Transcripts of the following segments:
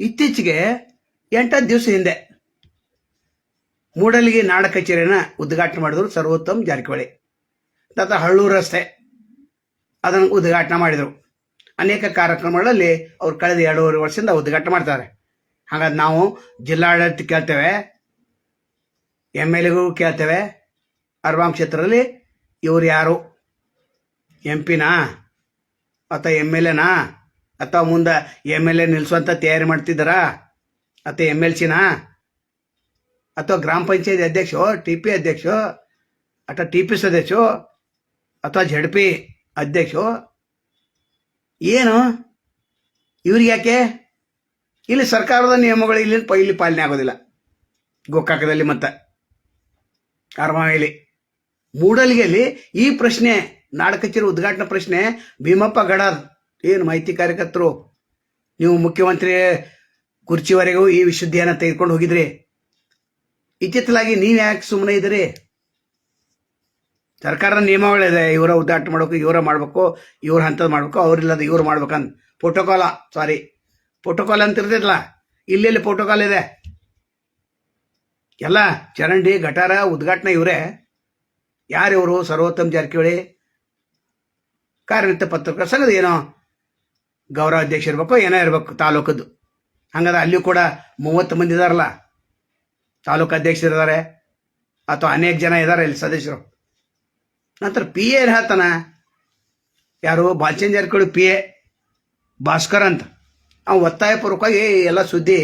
ಇತ್ತೀಚೆಗೆ ಎಂಟತ್ತು ದಿವಸ ಹಿಂದೆ ಮೂಡಲಿಗೆ ನಾಡ ಕಚೇರಿಯನ್ನು ಉದ್ಘಾಟನೆ ಮಾಡಿದ್ರು ಸರ್ವೋತ್ತಮ್ ಜಾರಕಿಹೊಳಿ. ತಾತ ಹಳ್ಳೂರು ರಸ್ತೆ ಅದನ್ನು ಉದ್ಘಾಟನೆ ಮಾಡಿದರು. ಅನೇಕ ಕಾರ್ಯಕ್ರಮಗಳಲ್ಲಿ ಅವ್ರು ಕಳೆದ ಎರಡೂವರೆ ವರ್ಷದಿಂದ ಉದ್ಘಾಟನೆ ಮಾಡ್ತಾರೆ. ಹಾಗಾದ್ರೆ ನಾವು ಜಿಲ್ಲಾಡಳಿತ ಕೇಳ್ತೇವೆ ಎಂ ಎಲ್ ಎಗೂ ಕೇಳ್ತೇವೆ, ಅರ್ವಾಂ ಕ್ಷೇತ್ರದಲ್ಲಿ ಇವ್ರು ಯಾರು? ಎಂ ಪಿನಾ ಅಥವಾ ಎಂ ಎಲ್ ಎನಾ ಅಥವಾ ಮುಂದೆ ಎಂ ಎಲ್ ಎ ನಿಲ್ಲಿಸುವಂಥ ತಯಾರಿ ಮಾಡ್ತಿದ್ದಾರಾ? ಅಥವಾ ಎಂ ಎಲ್ ಸಿನಾ? ಅಥವಾ ಗ್ರಾಮ ಪಂಚಾಯತ್ ಅಧ್ಯಕ್ಷೋ, ಟಿ ಪಿ ಅಧ್ಯಕ್ಷೋ ಅಥವಾ ಟಿ ಪಿ ಸದಸ್ಯೋ ಅಥವಾ ಜಡ್ ಪಿ ಅಧ್ಯಕ್ಷೋ? ಏನು? ಇವ್ರಿಗೆ ಯಾಕೆ? ಇಲ್ಲಿ ಸರ್ಕಾರದ ನಿಯಮಗಳು ಇಲ್ಲಿ ಇಲ್ಲಿ ಪಾಲನೆ ಆಗೋದಿಲ್ಲ. ಗೋಕಾಕದಲ್ಲಿ ಮತ್ತೆ ಅರಮಾವಿಲಿ ಮೂಡಲ್ಗೆಯಲ್ಲಿ ಈ ಪ್ರಶ್ನೆ ನಾಡ ಕಚೇರಿ ಉದ್ಘಾಟನಾ ಪ್ರಶ್ನೆ ಭೀಮಪ್ಪ ಗಡದ್ ಏನು ಮಾಹಿತಿ ಕಾರ್ಯಕರ್ತರು, ನೀವು ಮುಖ್ಯಮಂತ್ರಿ ಕುರ್ಚಿವರೆಗೂ ಈ ವಿಶುದ್ಧಿಯನ್ನು ತೆಗೆದುಕೊಂಡು ಹೋಗಿದ್ರಿ. ಇತ್ತಿತ್ತಲಾಗಿ ನೀವು ಯಾಕೆ ಸುಮ್ಮನೆ ಇದ್ದೀರಿ? ಸರ್ಕಾರದ ನಿಯಮಗಳಿದೆ ಇವರ ಉದ್ದಾಟ ಮಾಡಬೇಕು, ಇವರ ಮಾಡಬೇಕು, ಇವ್ರ ಹಂತದ ಮಾಡಬೇಕು ಅವ್ರಿಲ್ಲದ ಇವ್ರು ಮಾಡ್ಬೇಕಂತ ಪ್ರೋಟೋಕಾಲ ಸಾರಿ ಪ್ರೋಟೋಕಾಲ್ ಅಂತ ಇರ್ತಿರಲ್ಲ ಇಲ್ಲೆಲ್ಲಿ ಪ್ರೋಟೋಕಾಲ್ ಇದೆ? ಎಲ್ಲ ಚರಂಡಿ, ಗಟಾರ, ಉದ್ಘಾಟನೆ ಇವರೇ. ಯಾರಿವರು ಸರ್ವೋತ್ತಮ್ ಜಾರಕಿಹೊಳಿ. ಕಾರ್ಯನಿರತ ಪತ್ರಕರ್ತರ, ಸಂಘದ ಏನೋ? ಗೌರವ ಅಧ್ಯಕ್ಷ ಇರಬೇಕು, ಏನೋ ಇರ್ಬೇಕು, ತಾಲೂಕದ್ದು. ಹಂಗಾದ್ರೆ ಅಲ್ಲಿಯೂ ಕೂಡ ಮೂವತ್ತು ಮಂದಿ ಇದಾರಲ್ಲ. ತಾಲೂಕು ಅಧ್ಯಕ್ಷರು ಇದ್ದಾರೆ ಅಥವಾ ಅನೇಕ ಜನ ಇದ್ದಾರೆ ಇಲ್ಲಿ ಸದಸ್ಯರು. ನಂತರ ಪಿ ಎ ಹೇಳ್ತಾನ, ಯಾರು? ಬಾಲ್ಚಂದ್ ಕಡೆ ಪಿ ಎ ಭಾಸ್ಕರ್ ಅಂತ. ಅವ ಒತ್ತಾಯಪೂರ್ವಕವಾಗಿ ಎಲ್ಲ ಸುದ್ದಿ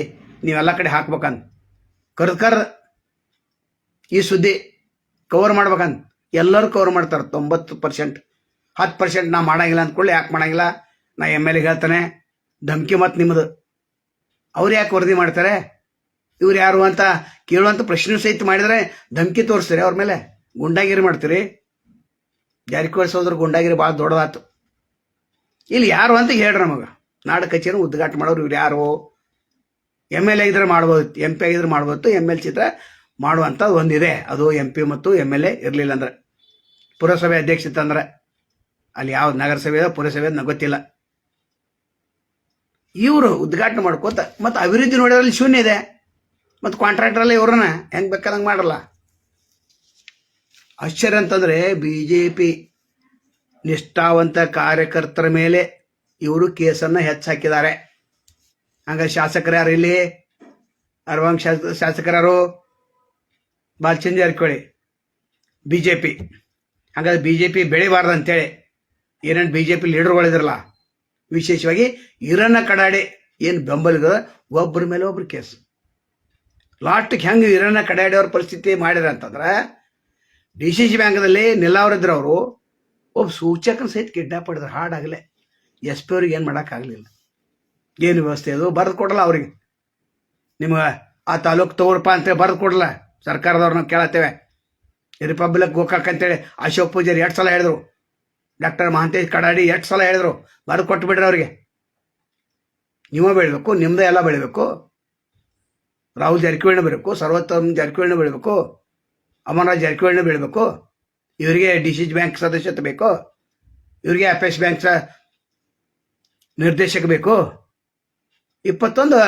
ನೀವೆಲ್ಲ ಕಡೆ ಹಾಕ್ಬೇಕಂತ ಕರ್ದು ಈ ಸುದ್ದಿ ಕವರ್ ಮಾಡ್ಬೇಕಂತ ಎಲ್ಲರೂ ಕವರ್ ಮಾಡ್ತಾರೆ, ತೊಂಬತ್ತು ಪರ್ಸೆಂಟ್ ಹತ್ತು ಪರ್ಸೆಂಟ್ ನಾ ಮಾಡಂಗಿಲ್ಲ ಅಂದ್ಕೊಳ್ಳಿ, ಯಾಕೆ ಮಾಡಂಗಿಲ್ಲ? ನಾ ಎಂ ಎಲ್ ಎ ಹೇಳ್ತಾನೆ, ಧಮಕಿ ಮತ್ತು ನಿಮ್ಮದು ಅವ್ರು ಯಾಕೆ ವರದಿ ಮಾಡ್ತಾರೆ? ಇವ್ರು ಯಾರು ಅಂತ ಕೇಳುವಂಥ ಪ್ರಶ್ನೆ ಸಹಿತ ಮಾಡಿದರೆ ಧಮಕಿ ತೋರಿಸ್ತೀರಿ ಅವ್ರ ಮೇಲೆ. ಗುಂಡಾಗಿರಿ ಮಾಡ್ತೀರಿ. ಜಾರಕಿಹೊಳಿ ಸೋದ್ರ ಗುಂಡಾಗಿರಿ ಭಾಳ ದೊಡ್ಡದಾತು. ಇಲ್ಲಿ ಯಾರು ಅಂತ ಹೇಳ್ರಿ ನಮಗೆ. ನಾಡ ಕಚೇರಿ ಉದ್ಘಾಟನೆ ಮಾಡೋರು ಇವ್ರು ಯಾರು? ಎಂ ಎಲ್ ಎ ಇದ್ರೆ ಮಾಡ್ಬೋದು, ಎಂ ಪಿ ಆಗಿದ್ರೆ ಮಾಡ್ಬೋದು, ಎಂ ಎಲ್ ಚಿತ್ರ ಮಾಡುವಂಥದ್ದು ಒಂದಿದೆ. ಅದು ಎಂ ಪಿ ಮತ್ತು ಎಂ ಎಲ್ ಎ ಇರಲಿಲ್ಲ ಅಂದ್ರೆ. ಪುರಸಭೆ ಅಧ್ಯಕ್ಷತೆ ಅಂದ್ರೆ. ಅಲ್ಲಿ ಯಾವ ನಗರಸಭೆ ಪುರಸಭೆ ಗೊತ್ತಿಲ್ಲ. ಇವರು ಉದ್ಘಾಟನೆ ಮಾಡ್ಕೋತ, ಮತ್ತು ಅಭಿವೃದ್ಧಿ ನೋಡೋದ್ರಲ್ಲಿ ಶೂನ್ಯ ಇದೆ. ಮತ್ತು ಕಾಂಟ್ರಾಕ್ಟ್ರಲ್ಲಿ ಇವ್ರನ್ನ ಹೆಂಗೆ ಬೇಕಾದಂಗೆ ಮಾಡಲ್ಲ. ಆಶ್ಚರ್ಯ ಅಂತಂದರೆ ಬಿ ಜೆ ಪಿ ನಿಷ್ಠಾವಂತ ಕಾರ್ಯಕರ್ತರ ಮೇಲೆ ಇವರು ಕೇಸನ್ನು ಹೆಚ್ಚಾಕಿದ್ದಾರೆ. ಹಂಗಾರೆ ಶಾಸಕರು ಯಾರು ಇಲ್ಲಿ? ಅರ್ವಾಂಗ್ ಶಾಸ ಶಾಸಕರು Balachandra Jarkiholi B J P ಹಾಗಾದ್ರೆ ಬಿ ಜೆ ಪಿ ಬೆಳಿಬಾರ್ದು ಏನೇನು ಬಿ ಜೆ ಪಿ ಲೀಡರ್ಗಳಿದ್ರಲ್ಲ ವಿಶೇಷವಾಗಿ ಹಿರಣ್ಣ ಕಡಾಡೆ ಏನು ಬೆಂಬಲಿಗ ಒಬ್ಬರ ಮೇಲೆ ಒಬ್ರು ಕೇಸ್. ಲಾಸ್ಟಿಗೆ ಹೆಂಗೆ ಇರನ್ನ ಕಡಾಡೆಯವ್ರ ಪರಿಸ್ಥಿತಿ ಮಾಡಿದ್ರೆ ಅಂತಂದ್ರೆ, ಡಿ ಸಿ ಸಿ ಬ್ಯಾಂಕ್ದಲ್ಲಿ ನಿಲ್ಲಾವ್ರಿದ್ರು ಅವರು, ಒಬ್ಬ ಸೂಚಕನ ಸಹಿತ ಕಿಡ್ನಾಪ್ ಮಾಡಿದ್ರು, ಹಾಡಾಗಲೇ. ಎಸ್ ಪಿ ಅವ್ರಿಗೆ ಏನು ಮಾಡೋಕ್ಕಾಗಲಿಲ್ಲ. ಏನು ವ್ಯವಸ್ಥೆ ಅದು? ಬರೆದು ಕೊಡಲ್ಲ ಅವ್ರಿಗೆ. ನಿಮ್ಗೆ ಆ ತಾಲೂಕು ತಗೋರಪ್ಪ ಅಂತೇಳಿ ಬರೆದು ಕೊಡಲ್ಲ. ಸರ್ಕಾರದವ್ರನ್ನ ಕೇಳತ್ತೇವೆ. ರಿಪಬ್ಲಿಕ್ ಗೋಕಾಕ್ ಅಂತೇಳಿ ಅಶೋಕ್ ಪೂಜಾರಿ ಎರಡು ಸಲ ಹೇಳಿದ್ರು. ಡಾಕ್ಟರ್ ಮಹಾಂತೇಶ್ ಕಡಾಡಿ ಎಷ್ಟು ಸಲ ಹೇಳಿದ್ರು ಬರ್ದು ಕೊಟ್ಟು ಬಿಡ್ರಿ ಅವರಿಗೆ. ನೀವೇ ಬೆಳಿಬೇಕು ನಿಮ್ಮದೇ ಎಲ್ಲ ಬೆಳಿಬೇಕು. ರಾಹುಲ್ ಜರ್ಕಿವಣ್ಣ ಬೆಳಬೇಕು, ಸರ್ವೋತ್ತಮ್ ಜರ್ಕಿವಣ್ಣ ಬೆಳಿಬೇಕು ಅಮರನಾಥ್ ಜರ್ಕಿವಣ್ಣ ಬೆಳಿಬೇಕು. ಇವರಿಗೆ ಡಿ ಸಿ ಬ್ಯಾಂಕ್ ಸದಸ್ಯತೆ ಬೇಕು. ಇವರಿಗೆ ಅಪೇಶ್ ಬ್ಯಾಂಕ್ ನಿರ್ದೇಶಕ ಬೇಕು. ಇಪ್ಪತ್ತೊಂದು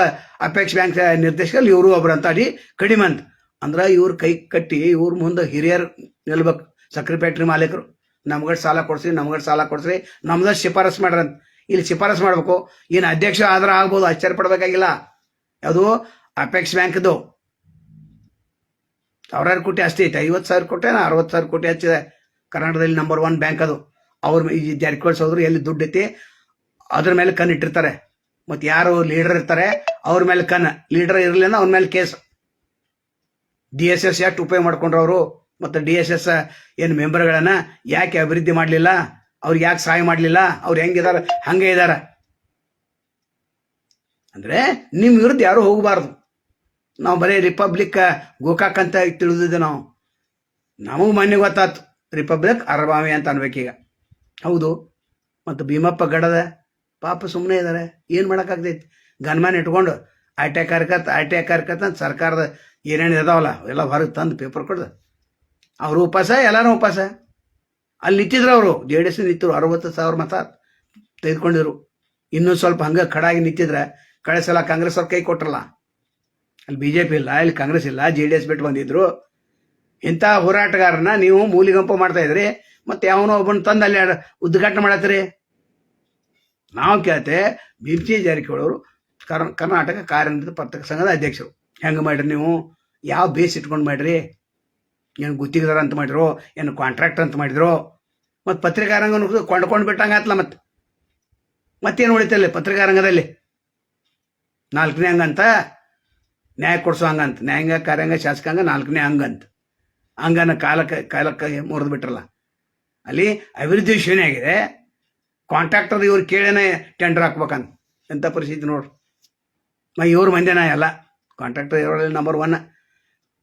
ಅಪೇಕ್ಷ ಬ್ಯಾಂಕ್ ನಿರ್ದೇಶಕಲ್ಲಿ ಇವರು ಅಡಿ ಕಡಿಮೆ ಅಂತ. ಅಂದ್ರೆ ಇವ್ರ ಕೈ ಕಟ್ಟಿ ಇವ್ರ ಮುಂದೆ ಹಿರಿಯರು ನಿಲ್ಬೇಕು ಸಕ್ಕರೆ ಫ್ಯಾಕ್ಟ್ರಿ ಮಾಲೀಕರು. ನಮ್ಗಡ್ ಸಾಲ ಕೊಡ್ಸ್ರಿ ನಮ್ಗಡ್ ಸಾಲ ಕೊಡ್ಸ್ರಿ. ನಮ್ದ ಶಿಫಾರಸ್ ಮಾಡ್ರಂತ. ಇಲ್ಲಿ ಶಿಫಾರಸ್ ಮಾಡ್ಬೇಕು. ಏನು ಅಧ್ಯಕ್ಷ ಆದ್ರೆ ಆಗ್ಬೋದು ಆಶ್ಚರ್ಯ ಪಡ್ಬೇಕಾಗಿಲ್ಲ ಅದು ಅಪೆಕ್ಸ್ ಬ್ಯಾಂಕ್ದು ಸಾವಿರಾರು ಕೋಟಿ ಅಷ್ಟೇ ಐತೆ. ಐವತ್ತು ಸಾವಿರ ಕೋಟಿ ಅರವತ್ತು ಸಾವಿರ ಕೋಟಿ ಹಚ್ಚಿದೆ. ಕರ್ನಾಟಕದಲ್ಲಿ ನಂಬರ್ ಒನ್ ಬ್ಯಾಂಕ್ ಅದು. ಅವ್ರ ಜಾರಕಿಹೊಳಿ ಹೋದ್ರು ಎಲ್ಲಿ ದುಡ್ಡು ಐತಿ? ಅದ್ರ ಮೇಲೆ ಕಣ್ಣು ಇಟ್ಟಿರ್ತಾರೆ. ಮತ್ತು ಯಾರು ಲೀಡರ್ ಇರ್ತಾರೆ? ಅವ್ರ ಮೇಲೆ ಕಣ್ಣು. ಲೀಡರ್ ಇರಲಿಲ್ಲ ಅವ್ರ ಮೇಲೆ ಕೇಸ್ ಡಿ ಎಸ್ ಎಸ್ ಎಷ್ಟು ಉಪಯೋಗ ಮಾಡ್ಕೊಂಡ್ರು ಅವರು? ಮತ್ತು ಡಿ ಎಸ್ ಎಸ್ ಏನು ಮೆಂಬರ್ಗಳನ್ನು ಯಾಕೆ ಅಭಿವೃದ್ಧಿ ಮಾಡಲಿಲ್ಲ? ಅವ್ರಿಗೆ ಯಾಕೆ ಸಹಾಯ ಮಾಡಲಿಲ್ಲ? ಅವ್ರು ಹೆಂಗಿದಾರ ಹಂಗೆ ಇದ್ದಾರೆ ಅಂದರೆ ನಿಮ್ಮ ವಿರುದ್ಧ ಯಾರು ಹೋಗಬಾರ್ದು. ನಾವು ಬರೀ ರಿಪಬ್ಲಿಕ್ ಗೋಕಾಕ್ ಅಂತ ತಿಳಿದಿದ್ದೆ ನಾವು. ನಮಗೂ ಮೊನ್ನೆ ಗೊತ್ತಾತು ರಿಪಬ್ಲಿಕ್ ಅರಬಾವಿ ಅಂತ ಅನ್ಬೇಕೀಗ ಹೌದು. ಮತ್ತು ಭೀಮಪ್ಪ ಗಡದ ಪಾಪ ಸುಮ್ಮನೆ ಇದ್ದಾರೆ ಏನು ಮಾಡೋಕ್ಕಾಗ್ತೈತಿ? ಗನ್ಮ್ಯಾನ್ ಇಟ್ಕೊಂಡು ಐ ಟಿ ಐ ಕಾರ್ಯಕರ್ತ ಐ ಟಿ ಐ ಅಂತ ಸರ್ಕಾರದ ಏನೇನು ಇದಾವಲ್ಲ ಎಲ್ಲ ಹೊರಗೆ ತಂದು ಪೇಪರ್ ಕೊಡ್ದು ಅವರು ಉಪವಾಸ ಎಲ್ಲರೂ ಉಪವಾಸ ಅಲ್ಲಿ ನಿಂತಿದ್ರು ಅವರು. ಜೆ ಡಿ ಎಸ್ ನಿಂತರು ಅರವತ್ತು ಸಾವಿರ ಮತ ತೆಗೆದುಕೊಂಡಿದ್ರು. ಇನ್ನೂ ಸ್ವಲ್ಪ ಹಂಗೆ ಖಡಾಗಿ ನಿಂತಿದ್ರೆ ಕಳಿಸಲ್ಲ ಸಲ ಕಾಂಗ್ರೆಸ್ ಅವ್ರು ಕೈ ಕೊಟ್ರಲ್ಲ. ಅಲ್ಲಿ ಬಿ ಜೆ ಪಿ ಇಲ್ಲ, ಇಲ್ಲಿ ಕಾಂಗ್ರೆಸ್ ಇಲ್ಲ, ಜೆ ಡಿ ಎಸ್ ಬಿಟ್ಟು ಬಂದಿದ್ರು. ಇಂಥ ಹೋರಾಟಗಾರನ ನೀವು ಮೂಲಿಗಂಪ ಮಾಡ್ತಾ ಇದ್ರಿ, ಮತ್ತೆ ಯಾವನೋ ಒಬ್ಬನ ತಂದು ಅಲ್ಲಿ ಉದ್ಘಾಟನೆ ಮಾಡತ್ತೀರಿ? ನಾವು ಕೇಳ್ತೆ, ಬಿ ಸಿ ಜಾರಕಿಹೊಳಿ ಅವರು ಕರ್ ಕರ್ನಾಟಕ ಕಾರ್ಯನಿರತ ಪತ್ರಕ ಸಂಘದ ಅಧ್ಯಕ್ಷರು. ಹೆಂಗೆ ಮಾಡ್ರಿ ನೀವು? ಯಾವ ಬೇಸ್ ಇಟ್ಕೊಂಡು ಮಾಡ್ರಿ? ಏನು ಗುತ್ತಿಗೆದಾರ ಅಂತ ಮಾಡಿದ್ರು, ಏನು ಕಾಂಟ್ರಾಕ್ಟ್ ಅಂತ ಮಾಡಿದ್ರು, ಮತ್ತು ಪತ್ರಿಕಾರಂಗ ಕೊಂಡ್ಕೊಂಡು ಬಿಟ್ಟಂಗೆ ಆತ್ಲ ಮತ್ತೆ. ಮತ್ತೇನು ಉಳಿತಲ್ಲ ಪತ್ರಿಕಾರಂಗದಲ್ಲಿ? ನಾಲ್ಕನೇ ಹಂಗಂತ ನ್ಯಾಯ ಕೊಡಿಸೋ ಹಂಗಂತ ನ್ಯಾಯಾಂಗ, ಕಾರ್ಯಾಂಗ, ಶಾಸಕಾಂಗ ನಾಲ್ಕನೇ ಹಂಗಂತ ಹಂಗನ ಕಾಲಕ್ಕೆ ಕಾಲಕ್ಕೆ ಮುರಿದು ಬಿಟ್ರಲ್ಲ. ಅಲ್ಲಿ ಅಭಿವೃದ್ಧಿ ವಿಷಯನೇ ಆಗಿದೆ. ಕಾಂಟ್ರಾಕ್ಟರ್ ಇವ್ರು ಕೇಳೇನೆ ಟೆಂಡರ್ ಹಾಕ್ಬೇಕಂತ. ಎಂಥ ಪರಿಸ್ಥಿತಿ ನೋಡ್ರಿ ಮ, ಇವ್ರ ಮಂದಿನ ಎಲ್ಲ ಕಾಂಟ್ರಾಕ್ಟರ್ ಇವರಲ್ಲಿ ನಂಬರ್ ಒನ್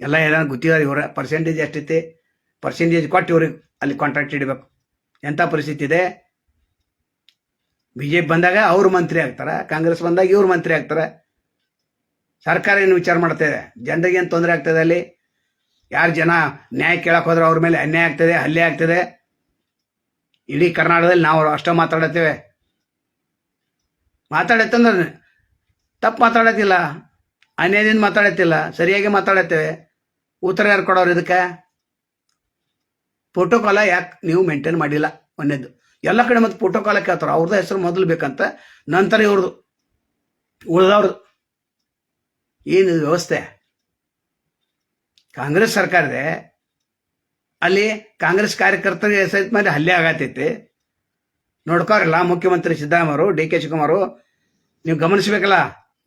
ಎಲ್ಲ ಏನಾದ್ರು ಗೊತ್ತಿದ್ದಾರೆ ಇವರ ಪರ್ಸೆಂಟೇಜ್ ಎಷ್ಟೈತಿ ಪರ್ಸೆಂಟೇಜ್ ಕೊಟ್ಟು ಇವ್ರಿಗೆ ಅಲ್ಲಿ ಕಾಂಟ್ರಾಕ್ಟ್ ಇಡಬೇಕು. ಎಂಥ ಪರಿಸ್ಥಿತಿ ಇದೆ? ಬಿ ಜೆ ಪಿ ಬಂದಾಗ ಅವ್ರು ಮಂತ್ರಿ ಆಗ್ತಾರೆ? ಕಾಂಗ್ರೆಸ್ ಬಂದಾಗ ಇವ್ರು ಮಂತ್ರಿ ಆಗ್ತಾರೆ? ಸರ್ಕಾರ ಏನು ವಿಚಾರ ಮಾಡ್ತಾ ಇದೆ? ಜನರಿಗೆ ಏನು ತೊಂದರೆ ಆಗ್ತದೆ ಅಲ್ಲಿ? ಯಾರು ಜನ ನ್ಯಾಯ ಕೇಳಕ್ಕೆ ಹೋದ್ರೆ ಅವ್ರ ಮೇಲೆ ಅನ್ಯಾಯ ಆಗ್ತದೆ, ಹಲ್ಲೆ ಆಗ್ತದೆ? ಇಡೀ ಕರ್ನಾಟಕದಲ್ಲಿ ನಾವು ಅಷ್ಟೇ ಮಾತಾಡತ್ತೇವೆ ಮಾತಾಡತ್ತಂದ್ರೆ ತಪ್ಪು ಮಾತಾಡತ್ತಿಲ್ಲ. ಅನ್ಯಾಯದಿಂದ ಮಾತಾಡತ್ತಿಲ್ಲ. ಸರಿಯಾಗಿ ಮಾತಾಡತ್ತೇವೆ. ಉತ್ತರ ಯಾರು ಕೊಡೋರು ಇದಕ್ಕೆ? ಪ್ರೋಟೋಕಾಲ ಯಾಕೆ ನೀವು ಮೇಂಟೈನ್ ಮಾಡಿಲ್ಲ? ಒಂದೇದು ಎಲ್ಲ ಕಡೆ ಮತ್ತೆ ಪ್ರೋಟೋಕಾಲ ಕೇಳ್ತಾರೆ. ಅವ್ರದ್ದು ಹೆಸರು ಮೊದಲು ಬೇಕಂತ. ನಂತರ ಇವ್ರದ್ದು ಉಳಿದವ್ರದ್ದು ಏನು ವ್ಯವಸ್ಥೆ? ಕಾಂಗ್ರೆಸ್ ಸರ್ಕಾರದೇ? ಅಲ್ಲಿ ಕಾಂಗ್ರೆಸ್ ಕಾರ್ಯಕರ್ತರಿಗೆ ಸಹಿತ ಮೇಲೆ ಹಲ್ಲೆ ಆಗತೈತಿ. ನೋಡ್ಕೋರಲ್ಲ ಮುಖ್ಯಮಂತ್ರಿ ಸಿದ್ದರಾಮಯ್ಯವರು ಡಿ ಕೆ ಶಿವಕುಮಾರು ನೀವು ಗಮನಿಸ್ಬೇಕಲ್ಲ,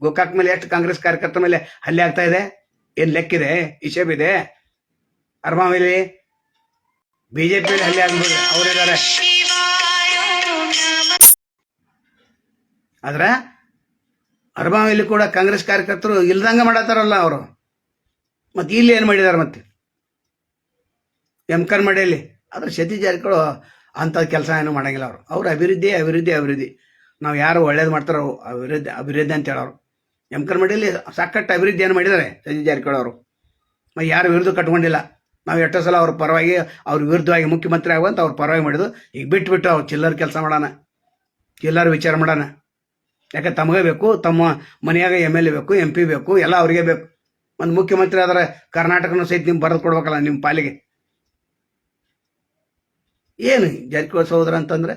ಗೋಕಾಕ್ ಮೇಲೆ ಎಷ್ಟು ಕಾಂಗ್ರೆಸ್ ಕಾರ್ಯಕರ್ತರ ಮೇಲೆ ಹಲ್ಲೆ ಆಗ್ತಾ ಇದೆ? ಏನ್ ಲೆಕ್ಕಿದೆ? ಹಿಷೇಬ್ ಇದೆ? ಅರ್ಮಾವಿಲಿ ಬಿಜೆಪಿ ಹಲ್ಲೆ ಆಗ್ಬೋದು. ಅವರಿದ್ದಾರೆ ಆದ್ರೆ ಅರ್ಮಾವಿಲಿ ಕೂಡ ಕಾಂಗ್ರೆಸ್ ಕಾರ್ಯಕರ್ತರು ಇಲ್ದಂಗ ಮಾಡತ್ತಾರಲ್ಲ ಅವರು. ಮತ್ತೆ ಇಲ್ಲಿ ಏನು ಮಾಡಿದಾರೆ ಮತ್ತೆ? ಎಂ ಮಡಿಯಲ್ಲಿ ಆದ್ರೆ ಸತೀಶ್ ಜಾರಕಿಹೊಳಿ ಅಂಥ ಕೆಲಸ ಏನು ಮಾಡಂಗಿಲ್ಲ ಅವರು. ಅವ್ರ ಅಭಿವೃದ್ಧಿ ಅಭಿವೃದ್ಧಿ ಅಭಿವೃದ್ಧಿ. ನಾವು ಯಾರು ಒಳ್ಳೇದು ಮಾಡ್ತಾರೋ ಅಭಿವೃದ್ಧಿ ಅಭಿವೃದ್ಧಿ ಅಂತ ಹೇಳೋರು. ಎಂ ಮಡಿಯಲ್ಲಿ ಸಾಕಷ್ಟು ಅಭಿವೃದ್ಧಿಯನ್ನು ಮಾಡಿದ್ದಾರೆ ಸತೀಶ್ ಜಾರಕಿಹೊಳಿ ಅವರು. ಯಾರು ವಿರುದ್ಧ ಕಟ್ಕೊಂಡಿಲ್ಲ. ನಾವು ಎಷ್ಟೋ ಸಲ ಅವ್ರ ಪರವಾಗಿ ಅವ್ರ ವಿರುದ್ಧವಾಗಿ ಮುಖ್ಯಮಂತ್ರಿ ಆಗುವಂತ ಅವ್ರ ಪರವಾಗಿ ಮಾಡಿದ್ದು. ಈಗ ಬಿಟ್ಟು ಬಿಟ್ಟು ಅವ್ರು ಚಿಲ್ಲರ್ ಕೆಲಸ ಮಾಡೋಣ. ಚಿಲ್ಲರ್ ವಿಚಾರ ಮಾಡೋಣ. ಯಾಕೆ ತಮಗೆ ಬೇಕು, ತಮ್ಮ ಮನೆಯಾಗ ಎಂ ಎಲ್ ಎ ಬೇಕು, ಎಂ ಪಿ ಬೇಕು, ಎಲ್ಲ ಅವ್ರಿಗೆ ಬೇಕು. ಒಂದು ಮುಖ್ಯಮಂತ್ರಿ ಆದರೆ ಕರ್ನಾಟಕನೂ ಸಹಿತ ನಿಮ್ಗೆ ಬರೆದು ಕೊಡ್ಬೇಕಲ್ಲ ನಿಮ್ಮ ಪಾಲಿಗೆ. ಏನು ಜಾರಕಿಹೊಳಿ ಸಹೋದರ ಅಂತಂದ್ರೆ?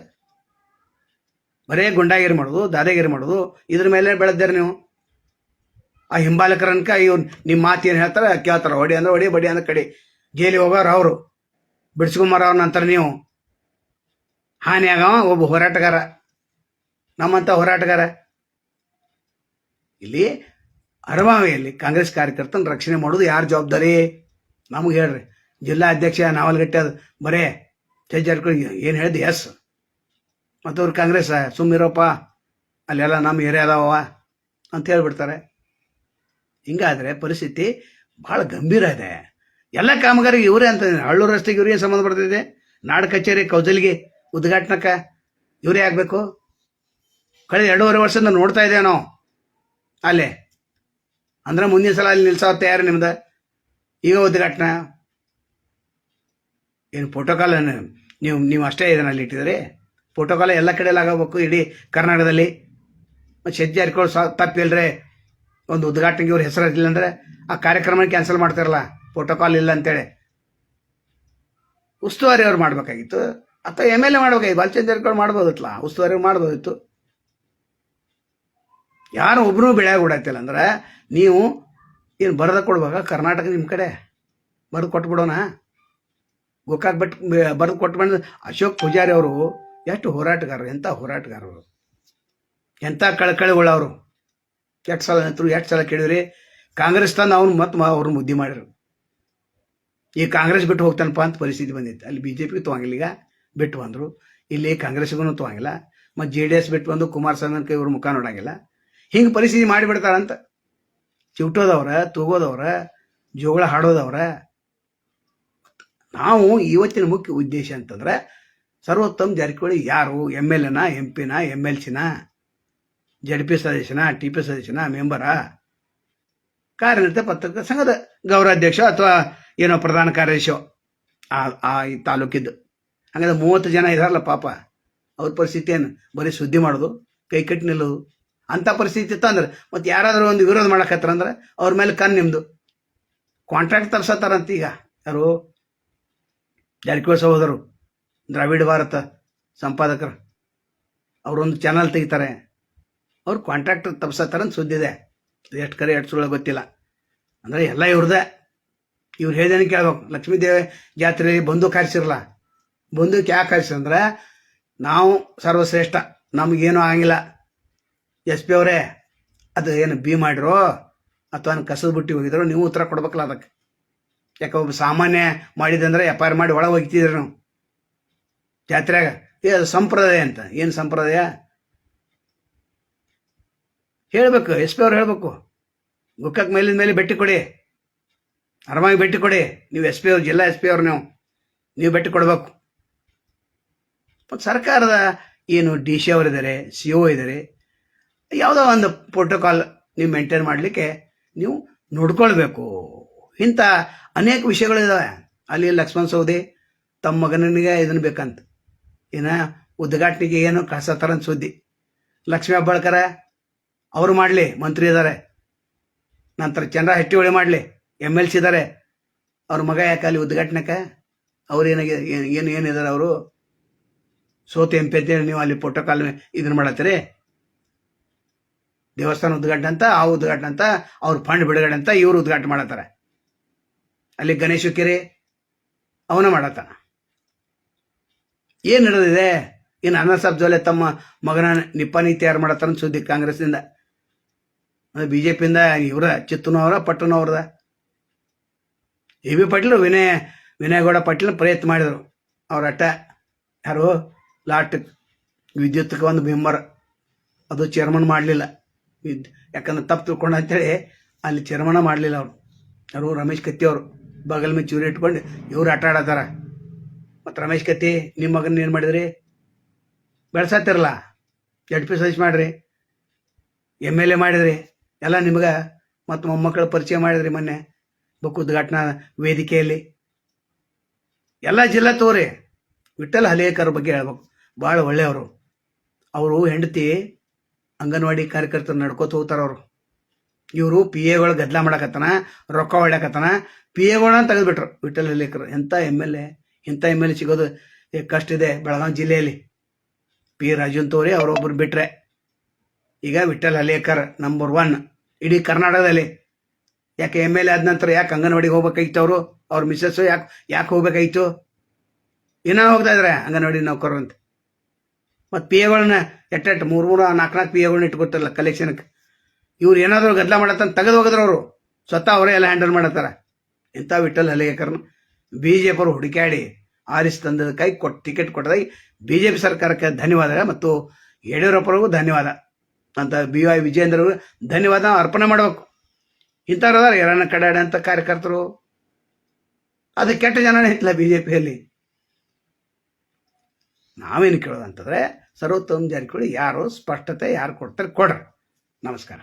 ಬರೇ ಗುಂಡಾಗಿರಿ ಮಾಡೋದು, ದಾದಾಗಿರಿ ಮಾಡೋದು. ಇದ್ರ ಮೇಲೆ ಬೆಳೆದಾರೆ ನೀವು. ಆ ಹಿಂಬಾಲಕರನ್ಕ ಇವ್ನು ನಿಮ್ಮ ಮಾತು ಏನು ಹೇಳ್ತಾರೆ ಕೇಳ್ತಾರೆ. ಹೊಡಿ ಅಂದ್ರೆ ಹೊಡಿ, ಬಡಿ ಅಂದ್ರೆ ಕಡಿ. ಜೈಲಿಗೆ ಹೋಗೋರು ಅವರು. ಬಿಡಿಸ್ಕೊಂಬಾರ ನಂತರ ನೀವು. ಹಾನಿಯಾಗವ ಒಬ್ಬ ಹೋರಾಟಗಾರ. ನಮ್ಮಂಥ ಹೋರಾಟಗಾರ. ಇಲ್ಲಿ ಅರಮಾವೆಯಲ್ಲಿ ಕಾಂಗ್ರೆಸ್ ಕಾರ್ಯಕರ್ತನ ರಕ್ಷಣೆ ಮಾಡೋದು ಯಾರ ಜವಾಬ್ದಾರಿ? ನಮಗೆ ಹೇಳ್ರಿ. ಜಿಲ್ಲಾ ಅಧ್ಯಕ್ಷ ನಾವಲ್ಗಟ್ಟೆ ಅದು ಬರೇ ಜೈ ಜಾರಕಿಹೊಳಿ ಏನು ಹೇಳಿದೆ ಎಸ್. ಮತ್ತು ಅವ್ರು ಕಾಂಗ್ರೆಸ್ ಸುಮ್ಮಿರೋಪ್ಪ ಅಲ್ಲೆಲ್ಲ ನಮ್ಮ ಏರಿಯಾ ಅದಾವ ಅಂತ ಹೇಳ್ಬಿಡ್ತಾರೆ. ಹಿಂಗಾದ್ರೆ ಪರಿಸ್ಥಿತಿ ಭಾಳ ಗಂಭೀರ ಇದೆ. ಎಲ್ಲ ಕಾಮಗಾರಿಗೆ ಇವರೇ ಅಂತ ಹಳ್ಳೂರು ರಸ್ತೆಗೆ ಇವರಿಗೆ ಸಂಬಂಧ ಪಡ್ತಿದೆ ನಾಡು ಕಚೇರಿ ಕೌಜಲ್ಗೆ ಉದ್ಘಾಟನಕ್ಕೆ ಇವರೇ ಆಗಬೇಕು. ಕಳೆದ ಎರಡೂವರೆ ವರ್ಷದಿಂದ ನೋಡ್ತಾ ಇದ್ದೇವೆ ನಾವು. ಅಲ್ಲೇ. ಅಂದ್ರೆ ಮುಂದಿನ ಸಲ ಅಲ್ಲಿ ನಿಲ್ಸೋ ತಯಾರಿ ನಿಮ್ದು. ಈಗ ಉದ್ಘಾಟನೆ? ಏನು ಪ್ರೋಟೋಕಾಲ್ ನೀವು ನೀವು ಅಷ್ಟೇ ಇದನ್ನ ಅಲ್ಲಿ ಇಟ್ಟಿದ್ರಿ ಪ್ರೋಟೋಕಾಲ್ ಎಲ್ಲ ಕಡೆಯಲ್ಲಿ ಆಗಬೇಕು, ಇಡೀ ಕರ್ನಾಟಕದಲ್ಲಿ. ಮತ್ತು ಸಾ ತಪ್ಪಿಲ್ರೆ ಒಂದು ಉದ್ಘಾಟನೆಗೆ ಇವ್ರ ಹೆಸರು ಇರಲಿಲ್ಲ ಅಂದರೆ ಆ ಕಾರ್ಯಕ್ರಮ ಕ್ಯಾನ್ಸಲ್ ಮಾಡ್ತಾರಲ್ಲ ಪ್ರೋಟೋಕಾಲ್ ಇಲ್ಲ ಅಂತೇಳಿ. ಉಸ್ತುವಾರಿ ಅವ್ರು ಮಾಡಬೇಕಾಗಿತ್ತು. ಅಥವಾ ಎಂ ಎಲ್ ಎ ಮಾಡ್ಬೇಕಾಗಿತ್ತು. ಬಾಲಚಂದ್ರ ಜಾರಕಿಹೊಳಿ ಮಾಡ್ಬೋದಿತ್ತಲ್ಲ, ಉಸ್ತುವಾರಿ ಮಾಡ್ಬೋದಿತ್ತು. ಯಾರು ಒಬ್ಬರು ಬೆಳೆಯಾಗ ಓಡಾಯ್ತಿಲ್ಲ ಅಂದ್ರೆ ನೀವು ಏನು ಬರೆದ ಕೊಡುವಾಗ ಕರ್ನಾಟಕ ನಿಮ್ಮ ಕಡೆ? ಬರೆದು ಕೊಟ್ಬಿಡೋಣ. ಗೋಕಾಕ್ ಬರೆದು ಕೊಟ್ಟು ಬಂದು ಅಶೋಕ್ ಪೂಜಾರಿ ಅವರು ಎಷ್ಟು ಹೋರಾಟಗಾರರು ಎಂಥ ಹೋರಾಟಗಾರರು. ಎಂಥ ಕಳಕಳಿಗಳವರು ಎಷ್ಟು ಸಲ ನಿಂತರು ಎಷ್ಟು ಸಲ ಕೇಳಿದ್ರಿ? ಕಾಂಗ್ರೆಸ್ ತಂದು ಅವ್ನು ಮತ್ತೆ ಅವ್ರನ್ನ ಮುದ್ದೆ ಮಾಡಿರು ಈ ಕಾಂಗ್ರೆಸ್ ಬಿಟ್ಟು ಹೋಗ್ತಾನಪ್ಪ ಅಂತ ಪರಿಸ್ಥಿತಿ ಬಂದಿತ್ತು. ಅಲ್ಲಿ ಬಿ ಜೆ ತೊಗೊಂಗಿಲ್ಲ ಈಗ, ಬಿಟ್ಟು ಬಂದರು. ಇಲ್ಲಿ ಕಾಂಗ್ರೆಸ್ಗೂ ತೊಗೊಂಗಿಲ್ಲ. ಮತ್ತು ಜೆ ಡಿ ಎಸ್ ಬಿಟ್ಟು ಬಂದು ಕುಮಾರಸ್ವಾಮಿ ಕೈ ಇವ್ರ ಮುಖ ನೋಡಂಗಿಲ್ಲ. ಹಿಂಗೆ ಪರಿಸ್ಥಿತಿ ಮಾಡಿಬಿಡ್ತಾರಂತ ಚಿವಟೋದವ್ರ, ತೂಗೋದವ್ರ ಜೋಗಳ ಹಾಡೋದವ್ರ. ನಾವು ಇವತ್ತಿನ ಮುಖ್ಯ ಉದ್ದೇಶ ಅಂತಂದ್ರೆ ಸರ್ವೋತ್ತಮ್ ಜಾರಕಿಹೊಳಿ ಯಾರು? ಎಂ ಎಲ್ ಎನ, ಎಂ ಪಿನ ಎಂ ಎಲ್ ಸಿನ ಜಡ್ ಸದಸ್ಯನ, ಟಿ ಪಿ ಸದಸ್ಯನ, ಮೆಂಬರಾ? ಕಾರ್ಯನಿರತ ಪತ್ರಕ್ಕೆ ಸಂಘದ ಗೌರವಾಧ್ಯಕ್ಷ ಅಥವಾ ಏನೋ ಪ್ರಧಾನ ಕಾರ್ಯದರ್ಶಿ ಆ ಆ ಈ ತಾಲೂಕಿದ್ದು. ಹಂಗಾದ್ರೆ ಮೂವತ್ತು ಜನ ಇದಾರಲ್ಲ ಪಾಪ. ಅವ್ರ ಪರಿಸ್ಥಿತಿ ಏನು? ಬರೀ ಸುದ್ದಿ ಮಾಡೋದು, ಕೈ ಕಟ್ಟಿ ನಿಲ್ಲೋದು. ಅಂಥ ಪರಿಸ್ಥಿತಿ ಇತ್ತು ಅಂದ್ರೆ, ಮತ್ತೆ ಯಾರಾದರೂ ಒಂದು ವಿರೋಧ ಮಾಡಕತ್ತಾರ ಅಂದ್ರೆ, ಅವ್ರ ಮೇಲೆ ಕಣ್ ನಿಮ್ದು. ಕಾಂಟ್ರಾಕ್ಟ್ ತರ್ಸತ್ತಾರಂತ ಈಗ ಯಾರು? ಜಾರಕಿಹೊಳಿ ಸಹೋದರು ದ್ರಾವಿಡ ಭಾರತ ಸಂಪಾದಕರು. ಅವರೊಂದು ಚಾನಲ್ ತೆಗಿತಾರೆ. ಅವ್ರು ಕಾಂಟ್ರಾಕ್ಟರ್ ತಪ್ಸತ್ತಾರಂತ ಸುದ್ದಿದೆ ಎಷ್ಟು ಕರೆ, ಎಷ್ಟು ಸುಳ್ಳು ಗೊತ್ತಿಲ್ಲ. ಅಂದರೆ ಎಲ್ಲ ಇವ್ರದ್ದೇ ಇವ್ರು ಹೇಳ್ದೇನೆ ಕೇಳ್ಬೇಕು ಲಕ್ಷ್ಮೀ ದೇವಿ ಜಾತ್ರೆಯಲ್ಲಿ ಬಂದೂಕ್ ಹಾರಿಸಿರಲ್ಲ ಬಂದೂಕ್ ಯಾಕೆ ಅಂದ್ರೆ ನಾವು ಸರ್ವಶ್ರೇಷ್ಠ. ನಮಗೇನು ಆಗಿಲ್ಲ. ಎಸ್ ಪಿ ಅವರೇ, ಅದು ಏನು ಬಿ ಮಾಡಿರೋ ಅಥವಾ ಕಸದ ಬುಟ್ಟಿ ಹೋಗಿದ್ರು ನೀವು ಉತ್ತರ ಕೊಡ್ಬೇಕಲ್ಲ ಅದಕ್ಕೆ. ಯಾಕೆ ಒಬ್ಬ ಸಾಮಾನ್ಯ ಮಾಡಿದಂದ್ರೆ ಆರ್ ಮಾಡಿ ಒಳಗೆ ಹೋಗ್ತಿದ್ರು ನಾವು. ಜಾತ್ರೆಯಾಗ, ಏ ಅದು ಸಂಪ್ರದಾಯ ಅಂತ. ಏನು ಸಂಪ್ರದಾಯ? ಹೇಳ್ಬೇಕು, ಎಸ್ ಪಿ ಅವ್ರು ಹೇಳಬೇಕು. ಗುಕ್ಕಕ್ಕೆ ಮೇಲಿನ ಮೇಲೆ ಭೇಟಿ ಕೊಡಿ. ಆರಾಮಾಗಿ ಭೇಟಿ ಕೊಡಿ. ನೀವು ಎಸ್ ಪಿ ಅವ್ರು, ಜಿಲ್ಲಾ ಎಸ್ ಪಿ ಅವ್ರು ನೀವು. ನೀವು ಭೇಟಿ ಕೊಡಬೇಕು. ಮತ್ತು ಸರ್ಕಾರದ ಏನು ಡಿ ಸಿ ಅವರಿದ್ದಾರೆ ಸಿ ಒ ಇದ್ದಾರೆ ಯಾವುದೋ ಒಂದು ಪ್ರೋಟೋಕಾಲ್ ನೀವು ಮೇಂಟೈನ್ ಮಾಡಲಿಕ್ಕೆ ನೀವು ನೋಡ್ಕೊಳ್ಬೇಕು. ಇಂಥ ಅನೇಕ ವಿಷಯಗಳಿದಾವೆ ಅಲ್ಲಿ ಲಕ್ಷ್ಮಣ್ ಸೌದಿ, ತಮ್ಮ ಮಗನಿಗೆ ಇದನ್ನು ಬೇಕಂತ. ಏನ ಉದ್ಘಾಟನೆಗೆ ಏನು ಕಳ್ಸತ್ತಾರಂತ ಸುದ್ದಿ. ಲಕ್ಷ್ಮೀ ಹೆಬ್ಬಾಳ್ಕರ ಅವರು ಮಾಡಲಿ, ಮಂತ್ರಿ ಇದ್ದಾರೆ ನಂತರ ಚಂದ್ರ ಹೆಟ್ಟಿಹೊಳಿ ಮಾಡಲಿ ಎಂ ಎಲ್ ಸಿ ಇದ್ದಾರೆ ಅವ್ರ ಮಗ ಯಾಕೆ ಅಲ್ಲಿ ಉದ್ಘಾಟನೆಗೆ ಅವ್ರು ಏನಾಗಿದೆ ಏನು ಏನು ಏನಿದ್ದಾರೆ ಅವರು? ಸೋತು ಎಂ ಪಿ ಅಂತೇಳಿ ನೀವು ಅಲ್ಲಿ ಪ್ರೋಟೋಕಾಲ್ ಇದನ್ನು ಮಾಡತ್ತೀರಿ? ದೇವಸ್ಥಾನ ಉದ್ಘಾಟನೆ ಅಂತ, ಆ ಉದ್ಘಾಟನೆ ಅಂತ, ಅವ್ರ ಫಂಡ್ ಬಿಡುಗಡೆ ಅಂತ ಇವರು ಉದ್ಘಾಟನೆ ಮಾಡತ್ತಾರೆ. ಅಲ್ಲಿ ಗಣೇಶ ಕೆರೆ, ಅವನ ಮಾಡತ್ತಾನ ಏನು ನಡೆದಿದೆ? ಇನ್ನು ಅನ್ನ ಜೋಲೆ ತಮ್ಮ ಮಗನ ನಿಪ್ಪಾನಿ ತಯಾರು ಮಾಡತ್ತಾರ ಸುದ್ದಿ ಕಾಂಗ್ರೆಸ್ನಿಂದ. ಬಿ ಜೆ ಪಿಯಿಂದ ಇವರ ಚಿತ್ತನವರ ಪಟ್ಟಣವ್ರದ ಎ ಬಿ ಪಾಟೀಲ್, ವಿನಯ, ವಿನಯಗೌಡ ಪಾಟೀಲ್ ಪ್ರಯತ್ನ ಮಾಡಿದರು. ಅವ್ರ ಅಟ್ಟ ಯಾರು? ಲಾಟ್ ವಿದ್ಯುತ್ಗೆ ಒಂದು ಮೆಂಬರ್. ಅದು ಚೇರ್ಮನ್ ಮಾಡಲಿಲ್ಲ. ವಿದ್ ಯಾಕಂದ್ರೆ ತಪ್ಪು ತಿಳ್ಕೊಂಡು ಅಂತೇಳಿ ಅಲ್ಲಿ ಚೇರ್ಮನ ಮಾಡಲಿಲ್ಲ ಅವರು. ಯಾರು? ರಮೇಶ್ ಕತ್ತಿ ಅವರು. ಬಗಲ್ ಮೇಲೆ ಚೂರಿ ಇಟ್ಕೊಂಡು ಇವ್ರು ಆಟ ಆಡತ್ತಾರ. ಮತ್ತು ರಮೇಶ್ ಕತ್ತಿ ನಿಮ್ಮ ಮಗನ ಏನು ಮಾಡಿದ್ರಿ? ಬೆಳ್ಸತ್ತಿರಲ್ಲ ಎಡ್ ಪಿ ಸಜೆಸ್ಟ್ ಮಾಡ್ರಿ. ಎಂ ಎಲ್ ಎ ಮಾಡಿದ್ರಿ. ಎಲ್ಲ ನಿಮ್ಗೆ ಮತ್ತು ಮೊಮ್ಮಕ್ಕಳು ಪರಿಚಯ ಮಾಡಿದ್ರಿ ಮೊನ್ನೆ ಬುಕ್ ಉದ್ಘಾಟನಾ ವೇದಿಕೆಯಲ್ಲಿ. ಎಲ್ಲ ಜಿಲ್ಲಾ ತೋರಿ ವಿಠಲ್ ಹಲೇಕರ್ ಬಗ್ಗೆ ಹೇಳ್ಬೇಕು. ಭಾಳ ಒಳ್ಳೆಯವರು. ಅವರು ಹೆಂಡತಿ, ಅಂಗನವಾಡಿ ಕಾರ್ಯಕರ್ತರು ನಡ್ಕೋತ ಹೋಗ್ತಾರ ಅವರು. ಇವರು ಪಿ ಎಗಳು ಗದ್ದಲ ಮಾಡಕತ್ತನ, ರೊಕ್ಕ ಹೊಡ್ಯಾಕತ್ತಾನ ಪಿ ಎಗಳನ್ನ ತೆಗೆದ್ಬಿಟ್ರು ವಿಠಲ್ ಹಲೇಕರ್. ಎಂಥ ಎಂ ಎಲ್ ಎ ಇಂಥ ಎಂ ಎಲ್ ಎ ಸಿಗೋದು ಕಷ್ಟ ಇದೆ ಬೆಳಗಾವಿ ಜಿಲ್ಲೆಯಲ್ಲಿ. ಪಿ ರಾಜನ್ ತೋರಿ ಅವರೊಬ್ಬರು ಬಿಟ್ರೆ ಈಗ ವಿಠಲ್ ಹಲೇಕರ್ ನಂಬರ್ ಒನ್ ಇಡೀ ಕರ್ನಾಟಕದಲ್ಲಿ. ಯಾಕೆ ಎಂ ಎಲ್ ಎ ಆದ ನಂತರ ಯಾಕೆ ಅಂಗನವಾಡಿಗೆ ಹೋಗ್ಬೇಕಾಗಿತ್ತು ಅವರು? ಅವ್ರ ಮಿಸ್ಸಸ್ಸು ಯಾಕೆ ಯಾಕೆ ಹೋಗ್ಬೇಕಾಗಿತ್ತು? ಏನೋ ಹೋಗ್ತಾ ಇದ್ರೆ ಅಂಗನವಾಡಿ ನೌಕರರು ಅಂತ. ಮತ್ತು ಪಿ ಎಗಳನ್ನ ಎಟ್ಟೆಟ್ಟು ಮೂರು ಮೂರು ನಾಲ್ಕು ನಾಲ್ಕು ಪಿ ಎಗಳನ್ನ ಇಟ್ಕೊತಾರಲ್ಲ ಕಲೆಕ್ಷನ್ಗೆ ಇವ್ರು ಏನಾದರೂ ಗದ್ದಲ ಮಾಡತ್ತಂತ ತೆಗೆದು ಹೋಗಿದ್ರು ಅವರು. ಸ್ವತಃ ಅವರೇ ಎಲ್ಲ ಹ್ಯಾಂಡಲ್ ಮಾಡತ್ತಾರ. ಇಂಥ ವಿಠಲ್ ಹಲೇಕರ್ನ? ಬಿ ಜೆ ಪಿಯವರು ಹುಡುಕಾಡಿ ಆರಿಸಿ ತಂದದ ಕೈ ಕೊಟ್ಟು ಟಿಕೆಟ್ ಕೊಟ್ಟದಾಗಿ ಬಿ ಜೆ ಪಿ ಸರ್ಕಾರಕ್ಕೆ ಧನ್ಯವಾದ ಮತ್ತು ಯಡಿಯೂರಪ್ಪರಿಗೂ ಧನ್ಯವಾದ. ಅಂತ ಬಿ ವೈ ವಿಜೇಂದ್ರ ಧನ್ಯವಾದ ಅರ್ಪಣೆ ಮಾಡಬೇಕು. ಇಂಥವ್ರು ಅದಾರ ಯಾರನ್ನ ಅಂತ ಕಾರ್ಯಕರ್ತರು. ಅದು ಕೆಟ್ಟ ಜನನೇ ಇಲ್ಲ ಬಿ ಜೆ ಪಿಯಲ್ಲಿ ನಾವೇನು ಕೇಳೋದಂತಂದ್ರೆ ಸರ್ವೋತ್ತಮ ಜಾರಕಿಹೊಳಿ ಯಾರು ಸ್ಪಷ್ಟತೆ ಯಾರು ಕೊಡ್ತಾರೆ ಕೊಡ್ರಿ. ನಮಸ್ಕಾರ.